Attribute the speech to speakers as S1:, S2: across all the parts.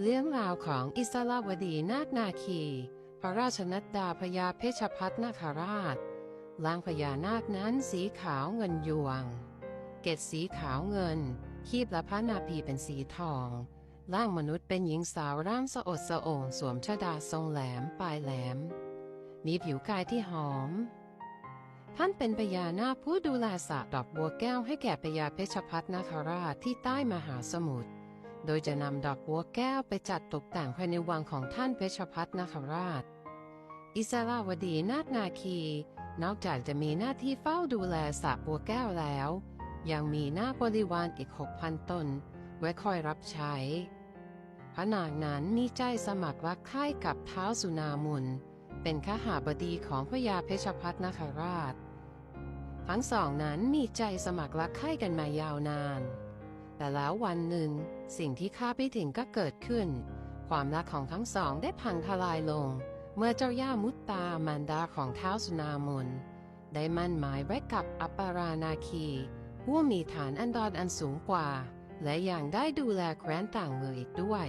S1: เรื่องราวของอิสราวดีนาคนาคี พระราชนัดดาพญาเพชรพัฒนาคราชล่างพญานาคนั้นสีขาวเงินยวง เกศสีขาวเงิน คีบและพระนาภีเป็นสีทอง ร่างมนุษย์เป็นหญิงสาวร่างสะอดสะโองสวมชดาทรงแหลมปลายแหลม มีผิวกายที่หอม ท่านเป็นพญานาคผู้ดูแลสระดอกบัวแก้วให้แก่พญาเพชรพัฒนาคราชที่ใต้มหาสมุทร โดยจะนำดอกบัวแก้วไปจัดตกแต่งภายในวังของท่านเพชรพัฒนาคราช อิสราวดีนาคนาคี นอกจากจะมีหน้าที่เฝ้าดูแลสระบัวแก้วแล้ว ยังมีหน้าบริวารอีกหกพันตน ไว้คอยรับใช้ พระนางนั้นมีใจสมัครรักใคร่กับเท้าวสุนามุน เป็นข้าหาบดีของพระยาเพชรพัฒนาคราช ทั้งสองนั้นมีใจสมัครรักใคร่กันมายาวนาน แต่แล้ววันหนึ่ง สิ่งที่คาดไม่ถึงก็เกิดขึ้น ความรักของทั้งสองได้พังทลายลง เมื่อเจ้าย่ามุตตามารดาของท้าวสุนามนได้มั่นหมายไว้กับอัปปารานาคีผู้มีฐานอันดรอันสูงกว่า และยังได้ดูแลแคว้นต่างเมืองอีกด้วย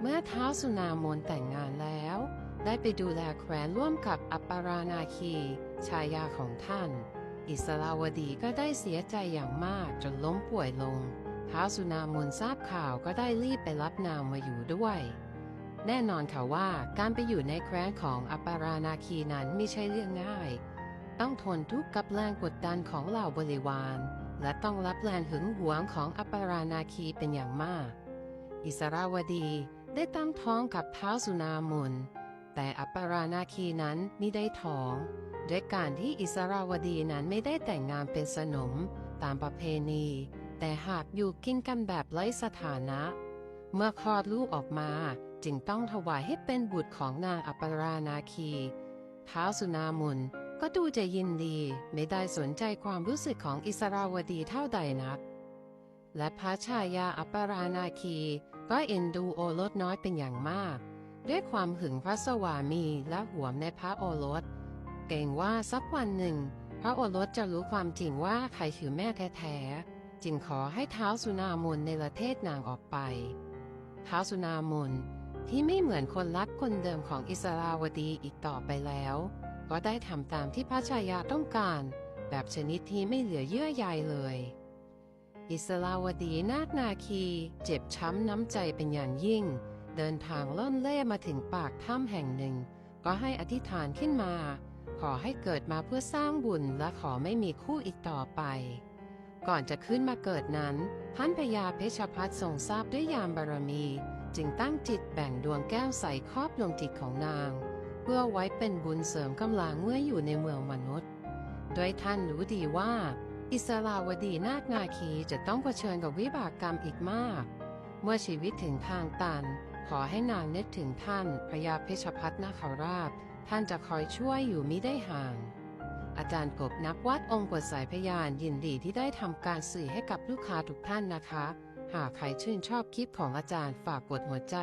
S1: เมื่อท้าวสุนามนแต่งงานแล้ว ได้ไปดูแลแคว้นร่วมกับอัปปารานาคี ชายาของท่าน อิสราวดีก็ได้เสียใจอย่างมากจนล้มป่วยลงท้าวสุนามนทราบข่าวก็ได้รีบไปรับนางมาอยู่ด้วย แน่นอนค่ะว่าการไปอยู่ในแคว้นของอัปปารานาคีนั้นไม่ใช่เรื่องง่าย ต้องทนทุกข์กับแรงกดดันของเหล่าบริวาร และต้องรับแรงหึงหวงของอัปปารานาคีเป็นอย่างมาก อิสราวดีได้ตั้งท้องกับท้าวสุนามน แต่อัปปารานาคีนั้นไม่ได้ท้องด้วยการที่อิสราวดีนั้นไม่ได้แต่งงานเป็นสนมตามประเพณี แต่หากอยู่กินกันแบบไร้สถานะ เมื่อคลอดลูกออกมาจึงต้องถวายให้เป็นบุตรของนางอัปปารานาคีท้าวสุนามุนก็ดูจะยินดีไม่ได้สนใจความรู้สึกของอิสราวดีเท่าใดนัก และพระชายาอัปปารานาคีก็เอ็นดูโอรสน้อยเป็นอย่างมาก ด้วยความหึงพระสวามีและหวงในพระโอรส เกรงว่าสักวันหนึ่ง พระโอรสจะรู้ความจริงว่าใครคือแม่แท้ๆจึงขอให้เท้าวสุนามนในประเทศนางออกไปเท้าวสุนามนที่ไม่เหมือนคนรักคนเดิมของอิสราวดีอีกต่อไปแล้ว ก็ได้ทำตามที่พระชายาต้องการ แบบชนิดที่ไม่เหลือเยื่อใยเลย อิสราวดีนาคนาคี เจ็บช้ำน้ำใจเป็นอย่างยิ่ง เดินทางล่อนเล่มาถึงปากถ้ำแห่งหนึ่ง ก็ให้อธิษฐานขึ้นมา ขอให้เกิดมาเพื่อสร้างบุญและขอไม่มีคู่อีกต่อไป ก่อนจะขึ้นมาเกิดนั้น ท่านพญาเพชรพัฒน์ทรงทราบด้วยยามบารมี จึงตั้งจิตแบ่งดวงแก้วใส่ครอบดวงจิตของนาง เพื่อไว้เป็นบุญเสริมกำลังเมื่ออยู่ในเมืองมนุษย์ โดยท่านรู้ดีว่า อิสราวดีนาคนาคีจะต้องเผชิญกับวิบากกรรมอีกมาก เมื่อชีวิตถึงทางตัน ขอให้นางนึกถึงท่านพระยาเพชรพัฒนาคาราชท่านจะคอยช่วยอยู่มิได้ห่าง อาจารย์กบนักวัดองค์กฎสายพยานยินดีที่ได้ทำการสื่อให้กับลูกค้าทุกท่านนะคะ หากใครชื่นชอบคลิปของอาจารย์ฝากกดหัวใจ